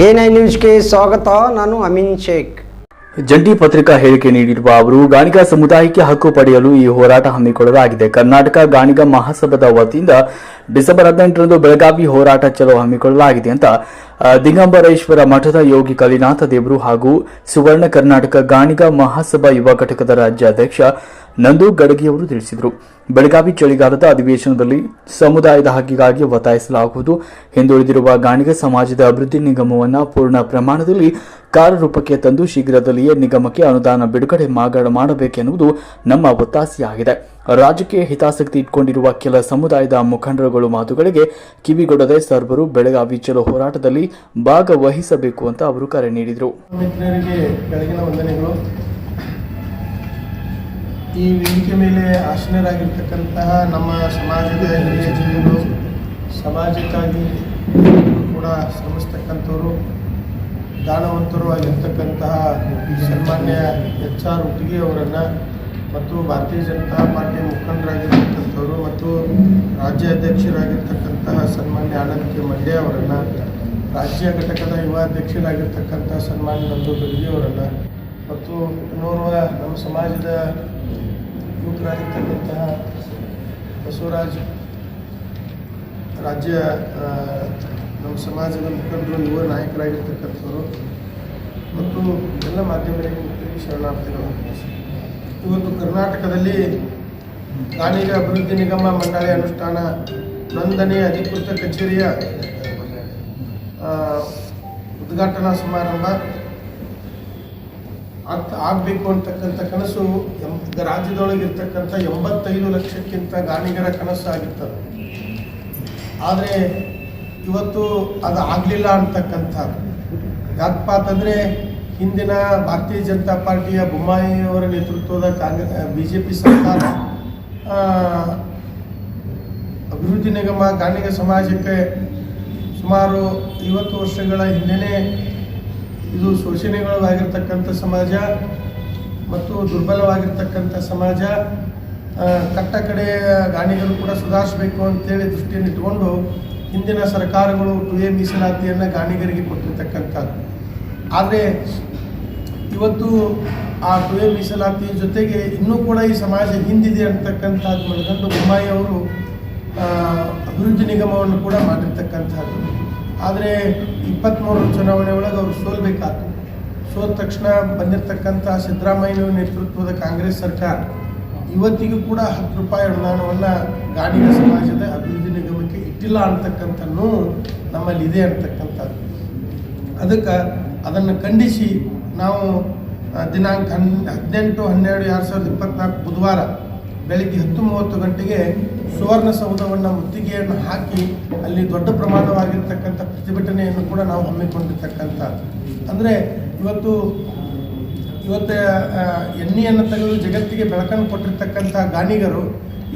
A nine ನ್ಯೂಸ್ಗೆ ಸ್ವಾಗತ, ನಾನು ಅಮೀನ್ ಶೇಖ್. ಜಂಟಿ ಪತ್ರಿಕಾ ಹೇಳಿಕೆ ನೀಡಿರುವ ಅವರು, ಗಾಣಿಗ ಸಮುದಾಯಕ್ಕೆ ಹಕ್ಕು ಪಡೆಯಲು ಈ ಹೋರಾಟ ಹಮ್ಮಿಕೊಳ್ಳಲಾಗಿದೆ. ಕರ್ನಾಟಕ ಗಾಣಿಗ ಮಹಾಸಭಾದ ವತಿಯಿಂದ ಡಿಸೆಂಬರ್ ಹದಿನೆಂಟರಂದು ಬೆಳಗಾವಿ ಹೋರಾಟ ಚಲೋ ಹಮ್ಮಿಕೊಳ್ಳಲಾಗಿದೆ ಅಂತ ದಿಗಂಬರೇಶ್ವರ ಮಠದ ಯೋಗಿ ಕಲಿನಾಥ ದೇವರು ಹಾಗೂ ಸುವರ್ಣ ಕರ್ನಾಟಕ ಗಾಣಿಗ ಮಹಾಸಭಾ ಯುವ ಘಟಕದ ರಾಜ್ಯಾಧ್ಯಕ್ಷ ನಂದು ಗಡಗಿಯವರು ತಿಳಿಸಿದರು. ಬೆಳಗಾವಿ ಚಳಿಗಾಲದ ಅಧಿವೇಶನದಲ್ಲಿ ಸಮುದಾಯದ ಹಕ್ಕಿಗಾಗಿ ಒತ್ತಾಯಿಸಲಾಗುವುದು. ಹಿಂದುಳಿದಿರುವ ಗಾಣಿಗ ಸಮಾಜದ ಅಭಿವೃದ್ಧಿ ನಿಗಮವನ್ನು ಪೂರ್ಣ ಪ್ರಮಾಣದಲ್ಲಿ ಕಾರ್ಯರೂಪಕ್ಕೆ ತಂದು ಶೀಘ್ರದಲ್ಲಿಯೇ ನಿಗಮಕ್ಕೆ ಅನುದಾನ ಬಿಡುಗಡೆ ಮಾಡಬೇಕೆನ್ನುವುದು ನಮ್ಮ ಒತ್ತಾಸೆಯಾಗಿದೆ. ರಾಜ್ಯಕ್ಕೆ ಹಿತಾಸಕ್ತಿ ಇಟ್ಕೊಂಡಿರುವ ಕೆಲ ಸಮುದಾಯದ ಮುಖಂಡರುಗಳು ಮಾತುಗಳಿಗೆ ಕಿವಿಗೊಡದೆ ಸರ್ವರು ಬೆಳಗಾವಿ ಚಲೋ ಹೋರಾಟದಲ್ಲಿ ಭಾಗವಹಿಸಬೇಕು ಅಂತ ಅವರು ಕರೆ ನೀಡಿದರು. ಈ ವೇದಿಕೆ ಮೇಲೆ ಆಸೀನರಾಗಿರ್ತಕ್ಕಂತಹ ನಮ್ಮ ಸಮಾಜದ ಹಿರಿಯ ಜನರು, ಸಮಾಜಕ್ಕಾಗಿ ಕೂಡ ಶ್ರಮಿಸ್ತಕ್ಕಂಥವರು, ದಾನವಂತರು ಆಗಿರ್ತಕ್ಕಂತಹ ಸನ್ಮಾನ್ಯ ಎಚ್ ಆರ್ ಉಟ್ಟಿಗೆ ಅವರನ್ನು ಮತ್ತು ಭಾರತೀಯ ಜನತಾ ಪಾರ್ಟಿ ಮುಖಂಡರಾಗಿರ್ತಕ್ಕಂಥವರು ಮತ್ತು ರಾಜ್ಯಾಧ್ಯಕ್ಷರಾಗಿರ್ತಕ್ಕಂತಹ ಸನ್ಮಾನ್ಯ ಆನಂದ್ ಕೆ ಮಂಡ್ಯ ಅವರನ್ನು, ರಾಜ್ಯ ಘಟಕದ ಯುವ ಅಧ್ಯಕ್ಷರಾಗಿರ್ತಕ್ಕಂಥ ಸನ್ಮಾನ್ಯ ನಂದು ಅವರನ್ನು ಮತ್ತು ನೋಡುವ ನಮ್ಮ ಸಮಾಜದ ಯುವಕರಾಗಿರ್ತಕ್ಕಂತಹ ಬಸವರಾಜ್, ರಾಜ್ಯ ನಮ್ಮ ಸಮಾಜದ ಮುಖಂಡರು, ಯುವ ನಾಯಕರಾಗಿರ್ತಕ್ಕಂಥವರು ಮತ್ತು ಎಲ್ಲ ಮಾಧ್ಯಮಗಳಿಗೆ ಶರಣಾರ್ಥಿಗಳು. ಇವತ್ತು ಕರ್ನಾಟಕದಲ್ಲಿ ಗಾಣಿಗ ಅಭಿವೃದ್ಧಿ ನಿಗಮ ಮಂಡಳಿ ಅನುಷ್ಠಾನ, ನೋಂದಣಿ ಅಧಿಕೃತ ಕಚೇರಿಯ ಉದ್ಘಾಟನಾ ಸಮಾರಂಭ. ಅರ್ಥ ಆಗಬೇಕು ಅಂತಕ್ಕಂಥ ಕನಸು ಎಂ ರಾಜ್ಯದೊಳಗೆ ಇರ್ತಕ್ಕಂಥ ಎಂಬತ್ತೈದು ಲಕ್ಷಕ್ಕಿಂತ ಗಾಣಿಗರ ಕನಸು ಆಗಿರ್ತದೆ ಆದರೆ ಇವತ್ತು ಅದು ಆಗಲಿಲ್ಲ ಅಂತಕ್ಕಂಥ. ಯಾಕಪ್ಪ ಅಂತಂದರೆ ಹಿಂದಿನ ಭಾರತೀಯ ಜನತಾ ಪಾರ್ಟಿಯ ಬೊಮ್ಮಾಯಿಯವರ ನೇತೃತ್ವದ ಕಾಂಗ್ರೆಸ್ ಬಿ ಜೆ ಪಿ ಸರ್ಕಾರ ಅಭಿವೃದ್ಧಿ ನಿಗಮ ಗಾಣಿಗ ಸಮಾಜಕ್ಕೆ ಸುಮಾರು ಐವತ್ತು ವರ್ಷಗಳ ಹಿಂದೆಯೇ ಇದು ಶೋಷಣೆಗಳಾಗಿರ್ತಕ್ಕಂಥ ಸಮಾಜ ಮತ್ತು ದುರ್ಬಲವಾಗಿರ್ತಕ್ಕಂಥ ಸಮಾಜ ಕಟ್ಟ ಕಡೆಯ ಗಾಣಿಗರು ಕೂಡ ಸುಧಾರಿಸಬೇಕು ಅಂತೇಳಿ ದೃಷ್ಟಿಯನ್ನು ಇಟ್ಟುಕೊಂಡು ಹಿಂದಿನ ಸರ್ಕಾರಗಳು ಟು ಎ ಮೀಸಲಾತಿಯನ್ನು ಗಾಣಿಗರಿಗೆ ಕೊಟ್ಟಿರ್ತಕ್ಕಂಥದ್ದು. ಆದರೆ ಇವತ್ತು ಆ ಕುವೆ ಮೀಸಲಾತಿ ಜೊತೆಗೆ ಇನ್ನೂ ಕೂಡ ಈ ಸಮಾಜ ಹಿಂದಿದೆ ಅಂತಕ್ಕಂಥದ್ದು ಮಾಡಿದಂಥ ಬೊಮ್ಮಾಯಿ ಅವರು ಅಭಿವೃದ್ಧಿ ನಿಗಮವನ್ನು ಕೂಡ ಮಾಡಿರ್ತಕ್ಕಂಥದ್ದು. ಆದರೆ ಇಪ್ಪತ್ತ್ಮೂರು ಚುನಾವಣೆ ಒಳಗೆ ಅವರು ಸೋಲ್ಬೇಕಾಯ್ತು ಸೋದ ತಕ್ಷಣ ಬಂದಿರತಕ್ಕಂಥ ಸಿದ್ದರಾಮಯ್ಯ ನೇತೃತ್ವದ ಕಾಂಗ್ರೆಸ್ ಸರ್ಕಾರ ಇವತ್ತಿಗೂ ಕೂಡ ಹತ್ತು ರೂಪಾಯಿ ಅನುದಾನವನ್ನು ಗಾಡಿಯ ಸಮಾಜದ ಅಭಿವೃದ್ಧಿ ನಿಗಮಕ್ಕೆ ಇಟ್ಟಿಲ್ಲ ಅಂತಕ್ಕಂಥ ನಮ್ಮಲ್ಲಿದೆ ಅಂತಕ್ಕಂಥದ್ದು. ಅದಕ್ಕೆ ಅದನ್ನು ಖಂಡಿಸಿ ನಾವು ದಿನಾಂಕ ಹನ್, ಹದಿನೆಂಟು, ಹನ್ನೆರಡು, ಎರಡು ಸಾವಿರದ ಇಪ್ಪತ್ನಾಲ್ಕು ಬುಧವಾರ ಬೆಳಗ್ಗೆ ಹತ್ತು ಮೂವತ್ತು ಗಂಟೆಗೆ ಸುವರ್ಣಸೌಧವನ್ನು ಮುತ್ತಿಗೆಯನ್ನು ಹಾಕಿ ಅಲ್ಲಿ ದೊಡ್ಡ ಪ್ರಮಾಣವಾಗಿರ್ತಕ್ಕಂಥ ಪ್ರತಿಭಟನೆಯನ್ನು ಕೂಡ ನಾವು ಹಮ್ಮಿಕೊಂಡಿರ್ತಕ್ಕಂಥ. ಅಂದರೆ ಇವತ್ತು ಇವತ್ತು ಎಣ್ಣೆಯನ್ನು ತೆಗೆದು ಜಗತ್ತಿಗೆ ಬೆಳಕನ್ನು ಕೊಟ್ಟಿರ್ತಕ್ಕಂಥ ಗಾಣಿಗರು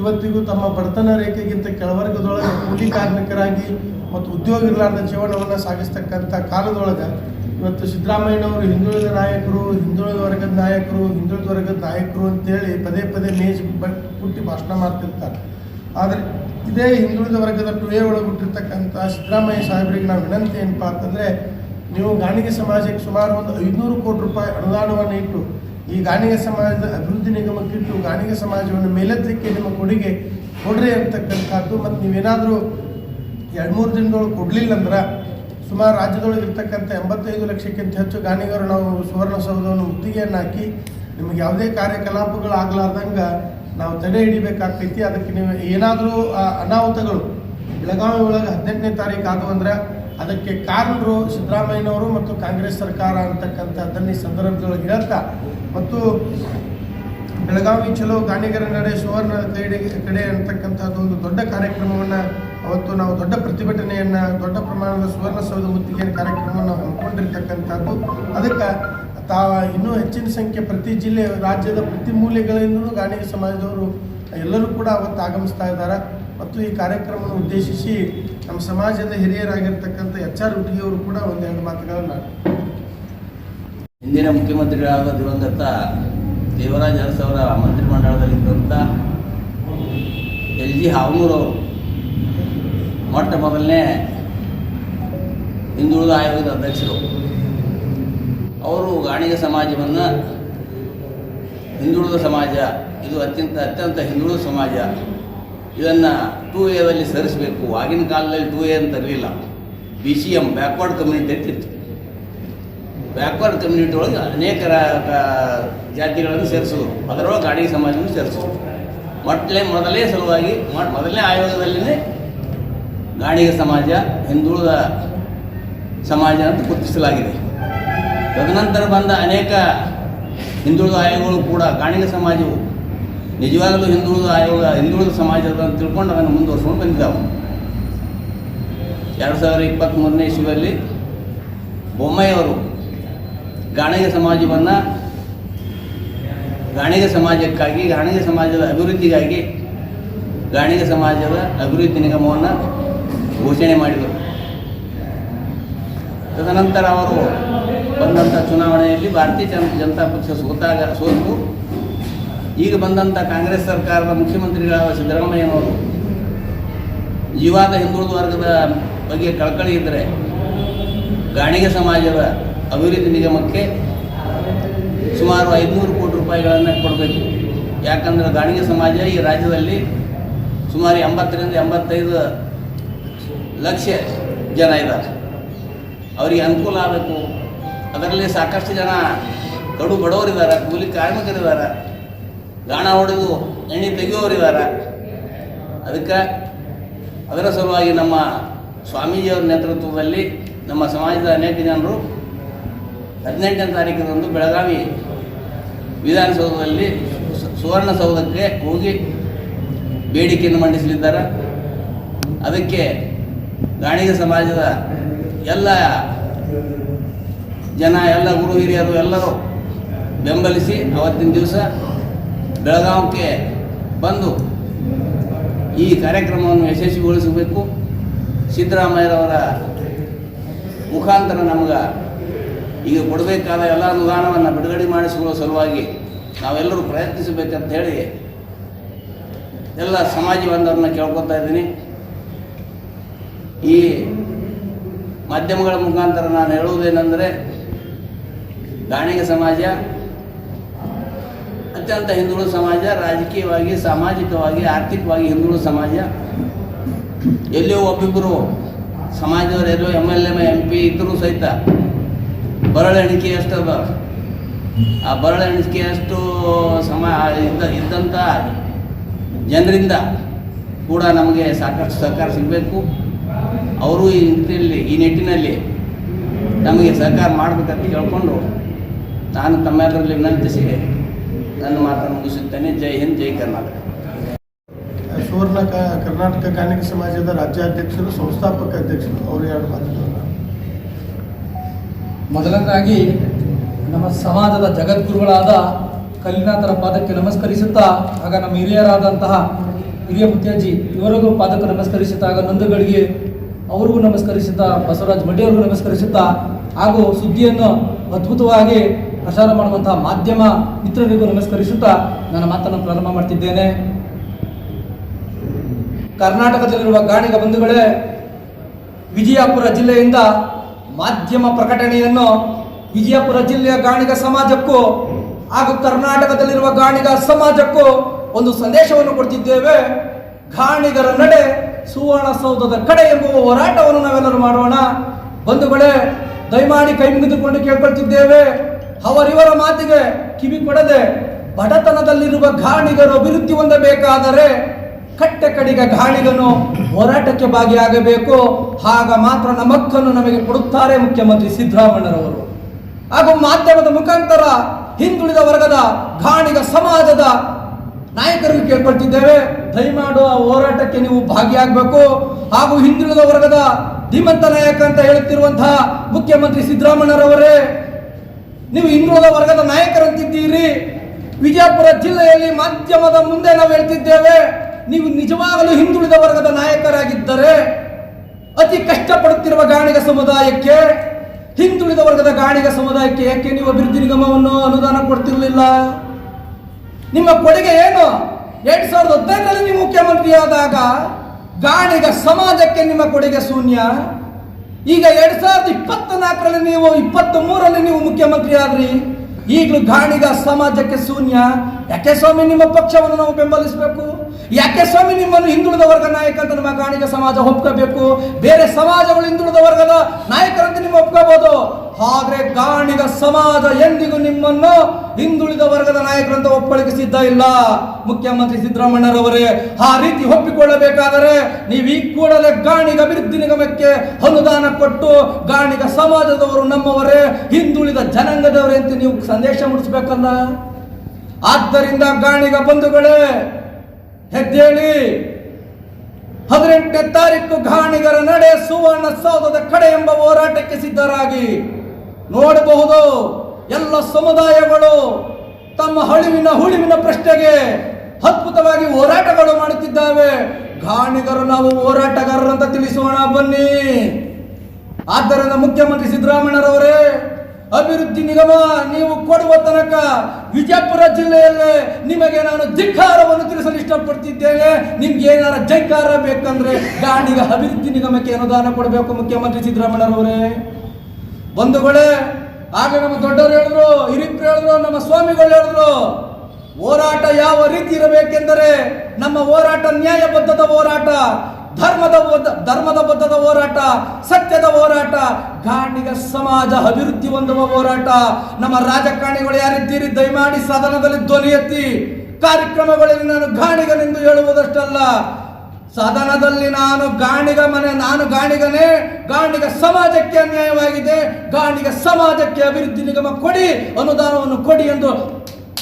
ಇವತ್ತಿಗೂ ತಮ್ಮ ಬಡತನ ರೇಖೆಗಿಂತ ಕೆಳವರ್ಗದೊಳಗೆ ಕೂಲಿ ಕಾರ್ಮಿಕರಾಗಿ ಮತ್ತು ಉದ್ಯೋಗ ಇರಲಾರ್ದ ಜೀವನವನ್ನು ಸಾಗಿಸ್ತಕ್ಕಂಥ ಕಾಲದೊಳಗೆ ಇವತ್ತು ಸಿದ್ದರಾಮಯ್ಯನವರು, ಹಿಂದುಳಿದ ನಾಯಕರು, ಹಿಂದುಳಿದ ವರ್ಗದ ನಾಯಕರು, ಹಿಂದುಳಿದ ವರ್ಗದ ನಾಯಕರು ಅಂತೇಳಿ ಪದೇ ಪದೇ ಮೇಜ್ ಬಟ್ ಕುಟ್ಟಿ ಭಾಷಣ ಮಾಡ್ತಿರ್ತಾರೆ. ಆದರೆ ಇದೇ ಹಿಂದುಳಿದ ವರ್ಗದ ಟುವೆ ಒಳಗೆ ಹುಟ್ಟಿರ್ತಕ್ಕಂಥ ಸಿದ್ದರಾಮಯ್ಯ ಸಾಹೇಬರಿಗೆ ನಾವು ವಿನಂತಿ ಏನಪ್ಪ ಅಂತಂದರೆ, ನೀವು ಗಾಣಿಗೆ ಸಮಾಜಕ್ಕೆ ಸುಮಾರು ಒಂದು ಐದುನೂರು ಕೋಟಿ ರೂಪಾಯಿ ಅನುದಾನವನ್ನು ಇಟ್ಟು, ಈ ಗಾಣಿಗೆ ಸಮಾಜದ ಅಭಿವೃದ್ಧಿ ನಿಗಮಕ್ಕಿಟ್ಟು ಗಾಣಿಗೆ ಸಮಾಜವನ್ನು ಮೇಲೆತ್ತಲಿಕ್ಕೆ ನಿಮ್ಮ ಕೊಡುಗೆ ಕೊಡ್ರಿ ಅಂತಕ್ಕಂಥದ್ದು ಮತ್ತು ನೀವೇನಾದರೂ ಎರಡು ಮೂರು ದಿನದೊಳಗೆ ಕೊಡಲಿಲ್ಲ ಅಂದ್ರೆ ಸುಮಾರು ರಾಜ್ಯದೊಳಗೆ ಇರ್ತಕ್ಕಂಥ ಎಂಬತ್ತೈದು ಲಕ್ಷಕ್ಕಿಂತ ಹೆಚ್ಚು ಗಾಣಿಗರು ನಾವು ಸುವರ್ಣಸೌಧವನ್ನು ಮುತ್ತಿಗೆಯನ್ನು ಹಾಕಿ ನಿಮಗೆ ಯಾವುದೇ ಕಾರ್ಯಕಲಾಪಗಳು ಆಗ್ಲಾರ್ದಂಗೆ ನಾವು ತಡೆ ಹಿಡಿಬೇಕಾಗ್ತೈತಿ. ಅದಕ್ಕೆ ನೀವು ಏನಾದರೂ ಅನಾಹುತಗಳು, ಬೆಳಗಾವಿ ಒಳಗೆ ಹದಿನೆಂಟನೇ ತಾರೀಕು ಆದವು ಅಂದ್ರೆ ಅದಕ್ಕೆ ಕಾರಣರು ಸಿದ್ದರಾಮಯ್ಯನವರು ಮತ್ತು ಕಾಂಗ್ರೆಸ್ ಸರ್ಕಾರ ಅಂತಕ್ಕಂಥದ್ದನ್ನು ಈ ಸಂದರ್ಭದೊಳಗೆ ಹೇಳ್ತಾ. ಮತ್ತು ಬೆಳಗಾವಿ ಚಲೋ ಗಾಣಿಗರ ನಡೆ ಸುವರ್ಣ ಕಡೆ ಕಡೆ ಅಂತಕ್ಕಂಥದ್ದು ಒಂದು ದೊಡ್ಡ ಕಾರ್ಯಕ್ರಮವನ್ನು ಅವತ್ತು ನಾವು ದೊಡ್ಡ ಪ್ರತಿಭಟನೆಯನ್ನು, ದೊಡ್ಡ ಪ್ರಮಾಣದ ಸುವರ್ಣಸೌಧ ಮುತ್ತಿಗೆ ಕಾರ್ಯಕ್ರಮವನ್ನು ಹಮ್ಮಿಕೊಂಡಿರ್ತಕ್ಕಂಥದ್ದು ಅದಕ್ಕೆ ತಾ ಇನ್ನೂ ಹೆಚ್ಚಿನ ಸಂಖ್ಯೆ ಪ್ರತಿ ಜಿಲ್ಲೆ, ರಾಜ್ಯದ ಪ್ರತಿ ಮೂಲೆಗಳಿಂದಲೂ ಗಾಣಿಗ ಸಮಾಜದವರು ಎಲ್ಲರೂ ಕೂಡ ಅವತ್ತು ಆಗಮಿಸ್ತಾ ಇದ್ದಾರೆ ಮತ್ತು ಈ ಕಾರ್ಯಕ್ರಮವನ್ನು ಉದ್ದೇಶಿಸಿ ನಮ್ಮ ಸಮಾಜದ ಹಿರಿಯರಾಗಿರ್ತಕ್ಕಂಥ ಎಚ್ ಆರ್ ಹುಟ್ಟಿಗೆಯವರು ಕೂಡ ಒಂದೆರಡು ಮಾತುಗಳನ್ನು. ಹಿಂದಿನ ಮುಖ್ಯಮಂತ್ರಿಗಳಾದ ದಿವಂಗತ ದೇವರಾಜ್ ಅರಸ್ ಅವರ ಮಂತ್ರಿಮಂಡಲದಲ್ಲಿದ್ದಂಥ ಎಲ್ ಜಿ ಹಾವನೂರು ಮೊಟ್ಟ ಮೊದಲನೇ ಹಿಂದುಳಿದ ಆಯೋಗದ ಅಧ್ಯಕ್ಷರು. ಅವರು ಗಾಣಿಗ ಸಮಾಜವನ್ನು ಹಿಂದುಳಿದ ಸಮಾಜ, ಇದು ಅತ್ಯಂತ ಅತ್ಯಂತ ಹಿಂದುಳಿದ ಸಮಾಜ. ಇದನ್ನು ಟೂ ಎದಲ್ಲಿ ಸೇರಿಸಬೇಕು. ಆಗಿನ ಕಾಲದಲ್ಲಿ ಟೂ ಎ ಅಂತ ಇರಲಿಲ್ಲ. B C M backward community ಅಂತಿತ್ತು ಬ್ಯಾಕ್ವರ್ಡ್ ಕಮ್ಯುನಿಟಿ ಒಳಗೆ ಅನೇಕ ಜಾತಿಗಳನ್ನು ಸೇರಿಸೋದು ಅದರೊಳಗೆ ಗಾಡಿ ಸಮಾಜವನ್ನು ಸೇರಿಸೋದು ಮೊಟ್ಟಲೇ ಮೊದಲೇ ಸಲುವಾಗಿ ಮೊದಲನೇ ಆಯೋಗದಲ್ಲಿನೇ ಗಾಣಿಗ ಸಮಾಜ, ಹಿಂದುಳಿದ ಸಮಾಜ ಅಂತ ಗುರುತಿಸಲಾಗಿದೆ. ತದನಂತರ ಬಂದ ಅನೇಕ ಹಿಂದುಳಿದ ಆಯೋಗಗಳು ಕೂಡ ಗಾಣಿಗ ಸಮಾಜವು ನಿಜವಾಗಲೂ ಹಿಂದುಳಿದ ಆಯೋಗ, ಹಿಂದುಳಿದ ಸಮಾಜದ ಅಂತ ತಿಳ್ಕೊಂಡು ಅದನ್ನು ಮುಂದುವರ್ಸ್ಕೊಂಡು ಬಂದಿದ್ದಾವೆ. ಎರಡು ಸಾವಿರದ ಇಪ್ಪತ್ತ್ಮೂರನೇ ಇಸ್ವಿಯಲ್ಲಿ ಬೊಮ್ಮೆಯವರು ಗಾಣಿಗ ಸಮಾಜವನ್ನು ಗಾಣಿಗ ಸಮಾಜಕ್ಕಾಗಿ, ಗಾಣಿಗ ಸಮಾಜದ ಅಭಿವೃದ್ಧಿಗಾಗಿ, ಗಾಣಿಗ ಸಮಾಜದ ಅಭಿವೃದ್ಧಿ ನಿಗಮವನ್ನು ಘೋಷಣೆ ಮಾಡಿದರು. ತದನಂತರ ಅವರು ಬಂದಂಥ ಚುನಾವಣೆಯಲ್ಲಿ ಭಾರತೀಯ ಜನ, ಜನತಾ ಪಕ್ಷ ಸೋತಾಗ, ಸೋತು. ಈಗ ಬಂದಂಥ ಕಾಂಗ್ರೆಸ್ ಸರ್ಕಾರದ ಮುಖ್ಯಮಂತ್ರಿಗಳಾದ ಸಿದ್ದರಾಮಯ್ಯನವರು ಜೀವಾದ ಹಿಂದುಳಿದ ವರ್ಗದ ಬಗ್ಗೆ ಕಳಕಳಿ ಇದ್ದರೆ ಗಾಣಿಗೆ ಸಮಾಜದ ಅಭಿವೃದ್ಧಿ ನಿಗಮಕ್ಕೆ ಸುಮಾರು ಐದುನೂರು ಕೋಟಿ ರೂಪಾಯಿಗಳನ್ನು ಕೊಡಬೇಕು. ಯಾಕಂದ್ರೆ ಗಾಣಿಗೆ ಸಮಾಜ ಈ ರಾಜ್ಯದಲ್ಲಿ ಸುಮಾರು ಎಂಬತ್ತರಿಂದ ಎಂಬತ್ತೈದು ಲಕ್ಷ ಜನ ಇದ್ದಾರೆ. ಅವರಿಗೆ ಅನುಕೂಲ ಆಗಬೇಕು. ಅದರಲ್ಲಿ ಸಾಕಷ್ಟು ಜನ ಕಡು ಬಡವರಿದ್ದಾರೆ ಕೂಲಿ ಕಾರ್ಮಿಕರಿದ್ದಾರೆ ಗಾಣ ಹೊಡೆದು ಎಣ್ಣೆ ತೆಗೆಯುವವರಿದ್ದಾರೆ ಅದಕ್ಕೆ ಅದರ ಸಲುವಾಗಿ ನಮ್ಮ ಸ್ವಾಮೀಜಿಯವರ ನೇತೃತ್ವದಲ್ಲಿ ನಮ್ಮ ಸಮಾಜದ ಅನೇಕ ಜನರು ಹದಿನೆಂಟನೇ ತಾರೀಕಿನಂದು ಬೆಳಗಾವಿ ವಿಧಾನಸೌಧದಲ್ಲಿ ಸುವರ್ಣಸೌಧಕ್ಕೆ ಹೋಗಿ ಬೇಡಿಕೆಯನ್ನು ಮಂಡಿಸಲಿದ್ದಾರೆ. ಅದಕ್ಕೆ ಗಾಣಿಗ ಸಮಾಜದ ಎಲ್ಲ ಜನ, ಎಲ್ಲ ಗುರು ಹಿರಿಯರು ಎಲ್ಲರೂ ಬೆಂಬಲಿಸಿ ಅವತ್ತಿನ ದಿವಸ ಬೆಳಗಾವಕ್ಕೆ ಬಂದು ಈ ಕಾರ್ಯಕ್ರಮವನ್ನು ಯಶಸ್ವಿಗೊಳಿಸಬೇಕು. ಸಿದ್ದರಾಮಯ್ಯರವರ ಮುಖಾಂತರ ನಮಗೆ ಈಗ ಕೊಡಬೇಕಾದ ಎಲ್ಲ ಅನುದಾನವನ್ನು ಬಿಡುಗಡೆ ಮಾಡಿಸುವ ಸಲುವಾಗಿ ನಾವೆಲ್ಲರೂ ಪ್ರಯತ್ನಿಸಬೇಕಂತ ಹೇಳಿ ಎಲ್ಲ ಸಮಾಜ ಬಾಂಧವರನ್ನ ಕೇಳ್ಕೊತಾ ಇದ್ದೀನಿ. ಈ ಮಾಧ್ಯಮಗಳ ಮುಖಾಂತರ ನಾನು ಹೇಳುವುದೇನೆಂದರೆ ಗಾಣಿಗ ಸಮಾಜ, ಅತ್ಯಂತ ಹಿಂದುಳಿದ ಸಮಾಜ, ರಾಜಕೀಯವಾಗಿ, ಸಾಮಾಜಿಕವಾಗಿ, ಆರ್ಥಿಕವಾಗಿ ಹಿಂದುಳಿದ ಸಮಾಜ. ಎಲ್ಲಿಯೋ ಒಬ್ಬಿಬ್ಬರು ಸಮಾಜದವರು ಎಲ್ಲೋ M L M M P ಇದ್ದರೂ ಸಹಿತ ಬರಳೆಣಿಕೆಯಷ್ಟು ಅದ ಆ ಬರಳೆಣಿಕೆಯಷ್ಟು ಸಮಾ, ಇದ್ದ ಇದ್ದಂಥ ಜನರಿಂದ ಕೂಡ ನಮಗೆ ಸಾಕಷ್ಟು ಸಹಕಾರ ಸಿಗಬೇಕು. ಅವರು ಈ ನಿಟ್ಟಿನಲ್ಲಿ ಈ ನಿಟ್ಟಿನಲ್ಲಿ ನಮಗೆ ಸಹಕಾರ ಮಾಡಬೇಕಂತ ಕೇಳಿಕೊಂಡು ನಾನು ತಮ್ಮೆಲ್ಲರಲ್ಲಿ ವಿನಂತಿಸಿ ನನ್ನ ಮಾತನ್ನು ಮುಗಿಸುತ್ತೇನೆ. ಜೈ ಹಿಂದ್ ಜೈ ಕರ್ನಾಟಕ. ಸುವರ್ಣ ಕ- ಕರ್ನಾಟಕ ಗಾನಿಕ ಸಮಾಜದ ರಾಜ್ಯಾಧ್ಯಕ್ಷರು ಸಂಸ್ಥಾಪಕ ಅಧ್ಯಕ್ಷರು ಅವರು ಎರಡು ಮಾತುಗಳನ್ನು ಮೊದಲನೇದಾಗಿ ನಮ್ಮ ಸಮಾಜದ ಜಗದ್ಗುರುಗಳಾದ ಕಲ್ಲಿನಾಥರ ಪಾದಕ್ಕೆ ನಮಸ್ಕರಿಸುತ್ತಾ ಆಗ ನಮ್ಮ ಹಿರಿಯರಾದಂತಹ ಹಿರಿಯ ಮುತ್ಯಾಜಿ ಇವರಿಗೂ ಪಾದಕ್ಕೆ ನಮಸ್ಕರಿಸುತ್ತಾ ಆಗ ನಂದುಗಳಿಗೆ ಅವ್ರಿಗೂ ನಮಸ್ಕರಿಸುತ್ತಾ, ಬಸವರಾಜ್ ಮಡ್ಡಿಯವ್ರಿಗೂ ನಮಸ್ಕರಿಸುತ್ತಾ, ಹಾಗೂ ಸುದ್ದಿಯನ್ನು ಅದ್ಭುತವಾಗಿ ಪ್ರಸಾರ ಮಾಡುವಂತಹ ಮಾಧ್ಯಮ ಮಿತ್ರರಿಗೂ ನಮಸ್ಕರಿಸುತ್ತಾ ನನ್ನ ಮಾತನ್ನು ಪ್ರಾರಂಭ ಮಾಡ್ತಿದ್ದೇನೆ. ಕರ್ನಾಟಕದಲ್ಲಿರುವ ಗಾಣಿಗ ಬಂಧುಗಳೇ, ವಿಜಯಪುರ ಜಿಲ್ಲೆಯಿಂದ ಮಾಧ್ಯಮ ಪ್ರಕಟಣೆಯನ್ನು ವಿಜಯಪುರ ಜಿಲ್ಲೆಯ ಗಾಣಿಗ ಸಮಾಜಕ್ಕೂ ಹಾಗೂ ಕರ್ನಾಟಕದಲ್ಲಿರುವ ಗಾಣಿಗ ಸಮಾಜಕ್ಕೂ ಒಂದು ಸಂದೇಶವನ್ನು ಕೊಡ್ತಿದ್ದೇವೆ. ಗಾಣಿಗರ ನಡೆ ಸುವರ್ಣಸೌಧದ ಕಡೆ ಎಂಬುವ ಹೋರಾಟವನ್ನು ನಾವೆಲ್ಲರೂ ಮಾಡೋಣ. ಬಂಧುಗಳೇ, ದಯಮಾಡಿ ಕೈ ಮುಗಿದುಕೊಂಡು ಕೇಳ್ಕೊಳ್ತಿದ್ದೇವೆ. ಅವರಿವರ ಮಾತಿಗೆ ಕಿವಿ ಕೊಡದೆ, ಬಡತನದಲ್ಲಿರುವ ಘಾಣಿಗರು ಅಭಿವೃದ್ಧಿ ಹೊಂದಬೇಕಾದರೆ ಕಟ್ಟೆ ಕಡಿಗ ಗಾಳಿಗನು ಹೋರಾಟಕ್ಕೆ ಭಾಗಿಯಾಗಬೇಕು. ಆಗ ಮಾತ್ರ ನಮಕ್ಕನ್ನು ನಮಗೆ ಕೊಡುತ್ತಾರೆ ಮುಖ್ಯಮಂತ್ರಿ ಸಿದ್ದರಾಮಣ್ಣರವರು ಹಾಗೂ ಮಾಧ್ಯಮದ ಮುಖಾಂತರ ಹಿಂದುಳಿದ ವರ್ಗದ ಗಾಣಿಗ ಸಮಾಜದ ನಾಯಕರಿಗೆ ಕೇಳ್ಕೊಳ್ತಿದ್ದೇವೆ. ದಯಮಾಡು ಆ ಹೋರಾಟಕ್ಕೆ ನೀವು ಭಾಗಿಯಾಗಬೇಕು. ಹಾಗೂ ಹಿಂದುಳಿದ ವರ್ಗದ ಧೀಮಂತ ನಾಯಕ ಅಂತ ಹೇಳುತ್ತಿರುವಂತಹ ಮುಖ್ಯಮಂತ್ರಿ ಸಿದ್ದರಾಮಣ್ಣರವರೇ ನೀವು ಹಿಂದುಳಿದ ವರ್ಗದ ನಾಯಕರಂತಿದ್ದೀರಿ. ವಿಜಯಪುರ ಜಿಲ್ಲೆಯಲ್ಲಿ ಮಾಧ್ಯಮದ ಮುಂದೆ ನಾವು ಹೇಳ್ತಿದ್ದೇವೆ, ನೀವು ನಿಜವಾಗಲೂ ಹಿಂದುಳಿದ ವರ್ಗದ ನಾಯಕರಾಗಿದ್ದರೆ, ಅತಿ ಕಷ್ಟಪಡುತ್ತಿರುವ ಗಾಣಿಗ ಸಮುದಾಯಕ್ಕೆ, ಹಿಂದುಳಿದ ವರ್ಗದ ಗಾಣಿಗ ಸಮುದಾಯಕ್ಕೆ ಯಾಕೆ ನೀವು ಅಭಿವೃದ್ಧಿ ನಿಗಮವನ್ನು ಅನುದಾನ ಕೊಡ್ತಿರ್ಲಿಲ್ಲ? ನಿಮ್ಮ ಕೊಡುಗೆ ಏನು? ಎರಡ್ ಸಾವಿರದ ಹದಿನೈದರಲ್ಲಿ ನೀವು ಮುಖ್ಯಮಂತ್ರಿ ಆದಾಗ ಗಾಣಿಗ ಸಮಾಜಕ್ಕೆ ನಿಮ್ಮ ಕೊಡುಗೆ ಶೂನ್ಯ. ಈಗ ಎರಡ್ ಸಾವಿರದ ಇಪ್ಪತ್ತ ನಾಲ್ಕರಲ್ಲಿ ನೀವು ಇಪ್ಪತ್ತ್ ಮೂರರಲ್ಲಿ ನೀವು ಮುಖ್ಯಮಂತ್ರಿ ಆದ್ರಿ. ಈಗಲೂ ಗಾಣಿಗ ಸಮಾಜಕ್ಕೆ ಶೂನ್ಯ. ಯಾಕೆ ಸ್ವಾಮಿ ನಿಮ್ಮ ಪಕ್ಷವನ್ನು ನಾವು ಬೆಂಬಲಿಸಬೇಕು? ಯಾಕೆ ಸ್ವಾಮಿ ನಿಮ್ಮನ್ನು ಹಿಂದುಳಿದ ವರ್ಗ ನಾಯಕ ಅಂತ ನಮ್ಮ ಗಾಣಿಗ ಸಮಾಜ ಒಪ್ಕೋಬೇಕು? ಬೇರೆ ಸಮಾಜಗಳು ಹಿಂದುಳಿದ ವರ್ಗದ ನಾಯಕರಂತೆ ನಿಮ್ಮ ಒಪ್ಕೋಬಹುದು ಆದ್ರೆ ಕಾಣಿದ ಸಮಾಜ ಎಂದಿಗೂ ನಿಮ್ಮನ್ನು ಹಿಂದುಳಿದ ವರ್ಗದ ನಾಯಕರಂತ ಒಪ್ಪಳಿಕೆ ಸಿದ್ಧ ಇಲ್ಲ. ಮುಖ್ಯಮಂತ್ರಿ ಸಿದ್ದರಾಮಣ್ಣರವರೇ ಆ ರೀತಿ ಒಪ್ಪಿಕೊಳ್ಳಬೇಕಾದರೆ ನೀವು ಈ ಕೂಡಲೇ ಗಾಣಿಗ ಅಭಿವೃದ್ಧಿ ನಿಗಮಕ್ಕೆ ಅನುದಾನ ಕೊಟ್ಟು ಗಾಣಿಗ ಸಮಾಜದವರು ನಮ್ಮವರೇ, ಹಿಂದುಳಿದ ಜನಾಂಗದವರೇ ಅಂತ ನೀವು ಸಂದೇಶ ಮುಡಿಸ್ಬೇಕಲ್ಲ? ಆದ್ದರಿಂದ ಗಾಣಿಗ ಬಂಧುಗಳೇ, ಹೆದ್ದೇಳಿ, ಹದಿನೆಂಟನೇ ತಾರೀಕು ಗಾಣಿಗರ ನಡೆ ಸುವರ್ಣ ಸೌಧದ ಕಡೆ ಎಂಬ ಹೋರಾಟಕ್ಕೆ ಸಿದ್ಧರಾಗಿ. ನೋಡಬಹುದು. ಎಲ್ಲ ಸಮುದಾಯಗಳು ತಮ್ಮ ಹಳಿವಿನ ಹುಳಿವಿನ ಪ್ರಶ್ನೆಗೆ ಅದ್ಭುತವಾಗಿ ಹೋರಾಟಗಳು ಮಾಡುತ್ತಿದ್ದಾವೆ. ಗಾಣಿಗರು ನಾವು ಹೋರಾಟಗಾರರಂತ ತಿಳಿಸೋಣ, ಬನ್ನಿ. ಆದ್ದರಿಂದ ಮುಖ್ಯಮಂತ್ರಿ ಸಿದ್ದರಾಮಯ್ಯರವರೇ ಅಭಿವೃದ್ಧಿ ನಿಗಮ, ನೀವು ಕೊಡುವ ತನಕ ವಿಜಯಪುರ ಜಿಲ್ಲೆಯಲ್ಲೇ ನಿಮಗೆ ನಾನು ಧಿಕ್ಕಾರವನ್ನು ತಿಳಿಸಲು ಇಷ್ಟಪಡ್ತಿದ್ದೇನೆ. ನಿಮ್ಗೆ ಏನಾರ ಜೈಕಾರ ಬೇಕಂದ್ರೆ ಗಾಣಿಗ ಅಭಿವೃದ್ಧಿ ನಿಗಮಕ್ಕೆ ಅನುದಾನ ಕೊಡಬೇಕು ಮುಖ್ಯಮಂತ್ರಿ ಸಿದ್ದರಾಮಯ್ಯರವರೇ ಬಂಧುಗಳೇ, ಆಗ ನಮ್ಮ ದೊಡ್ಡವರು ಹೇಳಿದ್ರು, ಹಿರಿಯರು ಹೇಳಿದ್ರು, ನಮ್ಮ ಸ್ವಾಮಿಗಳು ಹೇಳಿದ್ರು, ಹೋರಾಟ ಯಾವ ರೀತಿ ಇರಬೇಕೆಂದರೆ ನಮ್ಮ ಹೋರಾಟ ನ್ಯಾಯಬದ್ಧದ ಹೋರಾಟ, ಧರ್ಮದ ಧರ್ಮದ ಬದ್ಧದ ಹೋರಾಟ, ಸತ್ಯದ ಹೋರಾಟ, ಗಾಂಡಿಗ ಸಮಾಜ ಅಭಿವೃದ್ಧಿ ಹೊಂದುವ ಹೋರಾಟ, ನಮ್ಮ ರಾಜಕಾರಣಿಗಳು ಯಾರಿದ್ದೀರಿ, ದಯಮಾಡಿ ಸದನದಲ್ಲಿ ಧ್ವನಿ ಎತ್ತಿ, ಕಾರ್ಯಕ್ರಮಗಳಲ್ಲಿ ನಾನು ಗಾಣಿಗನೆಂದು ಹೇಳುವುದಷ್ಟಲ್ಲ. ಸದನದಲ್ಲಿ ನಾನು ಗಾಣಿಗ ಮನೆ, ನಾನು ಗಾಣಿಗನೇ, ಗಾಣಿಗ ಸಮಾಜಕ್ಕೆ ಅನ್ಯಾಯವಾಗಿದೆ, ಗಾಣಿಗ ಸಮಾಜಕ್ಕೆ ಅಭಿವೃದ್ಧಿ ನಿಗಮ ಕೊಡಿ, ಅನುದಾನವನ್ನು ಕೊಡಿ ಎಂದು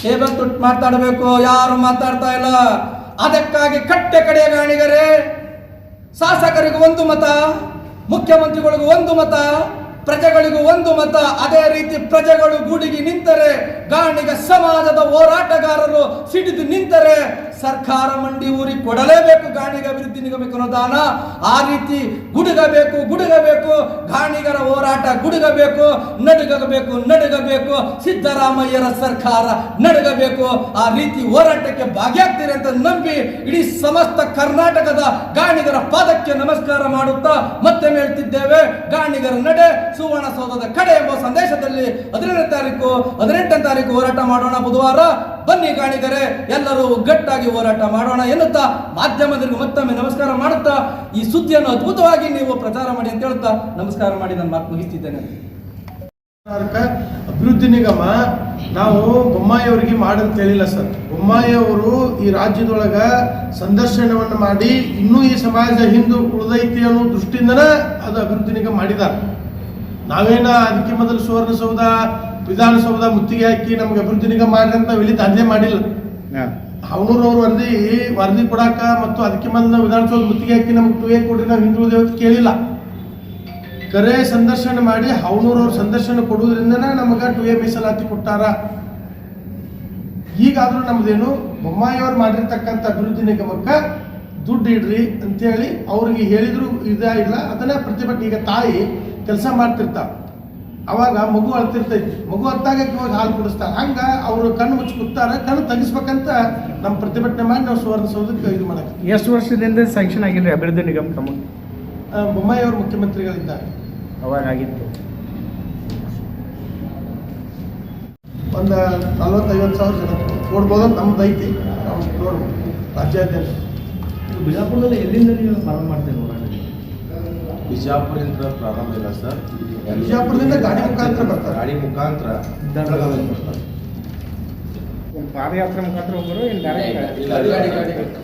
ಹೇಬತ್ತು ಮಾತಾಡಬೇಕು. ಯಾರು ಮಾತಾಡ್ತಾ ಇಲ್ಲ? ಅದಕ್ಕಾಗಿ ಕಟ್ಟೆ ಕಡೆಯ ಗಾಣಿಗರೇ, ಶಾಸಕರಿಗೂ ಒಂದು ಮತ, ಮುಖ್ಯಮಂತ್ರಿಗಳಿಗೂ ಒಂದು ಮತ, ಪ್ರಜೆಗಳಿಗೂ ಒಂದು ಮತ. ಅದೇ ರೀತಿ ಪ್ರಜೆಗಳು ಗೂಡಿಗೆ ನಿಂತರೆ, ಗಾಣಿಗ ಸಮಾಜದ ಹೋರಾಟಗಾರರು ಸಿಡಿದು ನಿಂತರೆ ಸರ್ಕಾರ ಮಂಡಿ ಊರಿ ಕೊಡಲೇಬೇಕು, ಗಾಣಿಗ ಅಭಿವೃದ್ಧಿ ನಿಗಮಕ್ಕೆ ಅನುದಾನ ಆ ರೀತಿ ಗುಡುಗಬೇಕು ಗುಡುಗಬೇಕು. ಗಾಣಿಗರ ಹೋರಾಟ ಗುಡುಗಬೇಕು. ನಡುಗಬೇಕು ನಡುಗಬೇಕು. ಸಿದ್ದರಾಮಯ್ಯರ ಸರ್ಕಾರ ನಡುಗಬೇಕು. ಆ ರೀತಿ ಹೋರಾಟಕ್ಕೆ ಭಾಗಿಯಾಗ್ತೀರಿ ಅಂತ ನಂಬಿ ಇಡೀ ಸಮಸ್ತ ಕರ್ನಾಟಕದ ಗಾಣಿಗರ ಪಾದಕ್ಕೆ ನಮಸ್ಕಾರ ಮಾಡುತ್ತಾ ಮತ್ತೆ ಹೇಳ್ತಿದ್ದೇವೆ. ಗಾಣಿಗರ ನಡೆ ಸುವರ್ಣಸೌಧದ ಕಡೆ ಎಂಬ ಸಂದೇಶದಲ್ಲಿ ಹದಿನೇಳನೇ ತಾರೀಕು, ಹದಿನೆಂಟನೇ ತಾರೀಕು ಹೋರಾಟ ಮಾಡೋಣ ಬುಧವಾರ. ಬನ್ನಿ ಕಾಣಿದರೆ ಎಲ್ಲರೂ ಒಗ್ಗಟ್ಟಾಗಿ ಹೋರಾಟ ಮಾಡೋಣ ಎನ್ನುತ್ತಾ ಮಾಧ್ಯಮದಲ್ಲಿ ಮತ್ತೊಮ್ಮೆ ನಮಸ್ಕಾರ ಮಾಡುತ್ತಾ ಈ ಸುದ್ದಿಯನ್ನು ಅದ್ಭುತವಾಗಿ ನೀವು ಪ್ರಚಾರ ಮಾಡಿ ಅಂತ ಹೇಳುತ್ತಾ ನಮಸ್ಕಾರ ಮಾಡಿ ನನ್ನ ಮಾತು ಮುಗಿಸ್ತಿದ್ದೇನೆ. ಅಭಿವೃದ್ಧಿ ನಿಗಮ, ನಾವು ಬೊಮ್ಮಾಯಿ ಅವರಿಗೆ ಮಾಡಂತ ಹೇಳಿಲ್ಲ ಸರ್. ಬೊಮ್ಮಾಯಿ ಅವರು ಈ ರಾಜ್ಯದೊಳಗ ಸಂದರ್ಶನವನ್ನು ಮಾಡಿ ಇನ್ನೂ ಈ ಸಮಾಜ ಹಿಂದೂ ಉಳಿದೈತಿ ಅನ್ನೋ ದೃಷ್ಟಿಯಿಂದನೇ ಅದು ಅಭಿವೃದ್ಧಿ ನಿಗಮ ಮಾಡಿದ್ದಾರೆ ನಾವೇನ ಅದಕ್ಕೆ ಮೊದಲು ಸುವರ್ಣಸೌಧ ವಿಧಾನಸೌಧ ಮುತ್ತಿಗೆ ಹಾಕಿ ನಮ್ಗೆ ಅಭಿವೃದ್ಧಿ ನಿಗಮ ಮಾಡ್ರಿ ಅಂತ ಇಲ್ಲಿ ದಂಧೆ ಮಾಡಿಲ್ಲ. ಅವನೂರವ್ರ ವರದಿ ವರದಿ ಕೊಡಾಕ ಮತ್ತು ಅದಕ್ಕೆ ಬಂದ ವಿಧಾನಸೌಧ ಮುತ್ತಿಗೆ ಹಾಕಿ ನಮ್ಗೆ ಟು ಎ ಕೊಡ್ರಿ ನಾವು ಹಿಂದೂ ದೇವತೆ ಕೇಳಿಲ್ಲ. ಕರೆ ಸಂದರ್ಶನ ಮಾಡಿ ಅವನೂರವ್ರ ಸಂದರ್ಶನ ಕೊಡುವುದರಿಂದ ನಮಗೆ ಟು ಎ ಮೀಸಲಾತಿ ಕೊಟ್ಟಾರ. ಈಗಾದ್ರೂ ನಮ್ದೇನು ಬೊಮ್ಮಾಯಿಯವ್ರು ಮಾಡಿರ್ತಕ್ಕಂಥ ಅಭಿವೃದ್ಧಿ ನಿಗಮಕ್ಕೆ ದುಡ್ಡು ಇಡ್ರಿ ಅಂತೇಳಿ ಅವ್ರಿಗೆ ಹೇಳಿದ್ರು ಇದಾಗಿಲ್ಲ ಅದನ್ನ ಪ್ರತಿಭಟನೆ. ಈಗ ತಾಯಿ ಕೆಲಸ ಮಾಡ್ತಿರ್ತಾವ ಅವಾಗ ಮಗು ಅಳ್ತಿರ್ತೈತಿ. ಮಗು ಅತ್ತಾಗ ಇವಾಗ ಹಾಲು ಕುಡಿಸ್ತಾರೆ. ಹಂಗ ಅವರು ಕಣ್ಣು ಮುಚ್ಚಿ ಕುತ್ತಾರೆ ಕಣ್ಣು ತೆಗಿಸ್ಬೇಕಂತ ನಮ್ಮ ಪ್ರತಿಭಟನೆ ಮಾಡಿ ನಾವು ಸುವರ್ಣಸೌಧಕ್ಕೆ ಇದು ಮಾಡಕ್ಕೆ ಎಷ್ಟು ವರ್ಷದಿಂದ ಸ್ಯಾಂಕ್ಷನ್ ಆಗಿಲ್ಲ ಅಭಿವೃದ್ಧಿ ನಿಗಮ ಕ್ರಮ ಬೊಮ್ಮಾಯಿಯವರು ಮುಖ್ಯಮಂತ್ರಿಗಳಿದ್ದಾರೆ. ಅವಾಗ ಆಗಿತ್ತು ಒಂದು ನಲ್ವತ್ತೈವತ್ತು ಸಾವಿರ ಜನ ನೋಡ್ಬೋದು ನಮ್ದು ಐತಿ. ನಾವು ನೋಡ್ಬೋದು. ರಾಜ್ಯಾದ್ಯಂತ ಬಿಜಾಪುರದಲ್ಲಿ ಎಲ್ಲಿಂದ ನೀವು ಪ್ರಾರಂಭ ನೋಡೋಣ? ಬಿಜಾಪುರದಿಂದ ಪ್ರಾರಂಭ ಇಲ್ಲ ಸರ್. ಬಿಜಾಪುರದಿಂದ ಗಾಡಿ ಮುಖಾಂತರ ಬರ್ತಾರೆ. ಗಾಡಿ ಮುಖಾಂತರ ಬೆಳಗಾವಿಗೆ ಬರ್ತಾರೆ. ಪಾದಯಾತ್ರೆ ಮುಖಾಂತರ ಹೋಗೋರು ಏನು ಇಲ್ಲ, ಡೈರೆಕ್ಟ್ ಇಲ್ಲ, ಇಲ್ಲ.